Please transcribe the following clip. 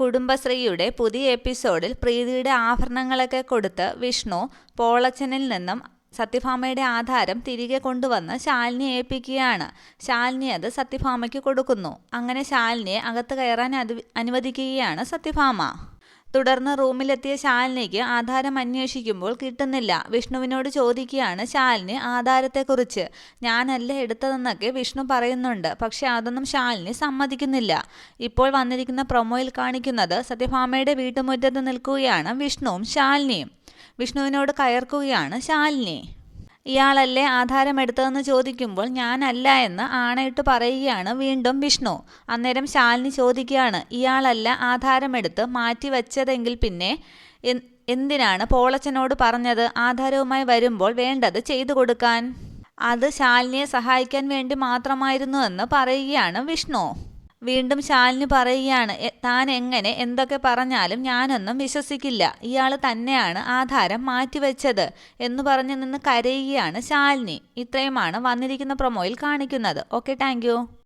കുടുംബശ്രീയുടെ പുതിയ എപ്പിസോഡിൽ പ്രീതിയുടെ ആഭരണങ്ങളൊക്കെ കൊടുത്ത് വിഷ്ണു പോളച്ചനിൽ നിന്നും സത്യഭാമയുടെ ആധാരം തിരികെ കൊണ്ടുവന്ന് ശാലിനിയെ ഏൽപ്പിക്കുകയാണ്. ശാലിനി അത് സത്യഭാമയ്ക്ക് കൊടുക്കുന്നു. അങ്ങനെ ശാലിനിയെ അകത്ത് കയറാൻ അനു- അനുവദിക്കുകയാണ് സത്യഭാമ. തുടർന്ന് റൂമിലെത്തിയ ശാലിനിക്ക് ആധാരം അന്വേഷിക്കുമ്പോൾ കിട്ടുന്നില്ല. വിഷ്ണുവിനോട് ചോദിക്കുകയാണ് ശാലിനി ആധാരത്തെക്കുറിച്ച്. ഞാനല്ല എടുത്തതെന്നൊക്കെ വിഷ്ണു പറയുന്നുണ്ട്. പക്ഷെ അതൊന്നും ശാലിനി സമ്മതിക്കുന്നില്ല. ഇപ്പോൾ വന്നിരിക്കുന്ന പ്രൊമോയിൽ കാണിക്കുന്നത് സത്യഭാമയുടെ വീട്ടുമുറ്റത്ത് നിൽക്കുകയാണ് വിഷ്ണുവും ശാലിനിയും. വിഷ്ണുവിനോട് കയർക്കുകയാണ് ശാലിനി. ഇയാളല്ലേ ആധാരമെടുത്തതെന്ന് ചോദിക്കുമ്പോൾ ഞാനല്ല എന്ന് ആണയിട്ട് പറയുകയാണ് വീണ്ടും വിഷ്ണു. അന്നേരം ശാലിനി ചോദിക്കുകയാണ് ഇയാളല്ല ആധാരമെടുത്ത് മാറ്റി വച്ചതെങ്കിൽ പിന്നെ എന്തിനാണ് പോളച്ചനോട് പറഞ്ഞത്? ആധാരവുമായി വരുമ്പോൾ വേണ്ടത് ചെയ്തു കൊടുക്കാൻ. അത് ശാലിനിയെ സഹായിക്കാൻ വേണ്ടി മാത്രമായിരുന്നു എന്ന് പറയുകയാണ് വിഷ്ണു. വീണ്ടും ശാലിനി പറയുകയാണ് താൻ എങ്ങനെ എന്തൊക്കെ പറഞ്ഞാലും ഞാനൊന്നും വിശ്വസിക്കില്ല. ഇയാൾ തന്നെയാണ് ആധാരം മാറ്റിവെച്ചത് എന്ന് പറഞ്ഞു നിന്ന് കരയുകയാണ് ശാലിനി. ഇത്രയുമാണ് വന്നിരിക്കുന്ന പ്രൊമോയിൽ കാണിക്കുന്നത്. Okay thank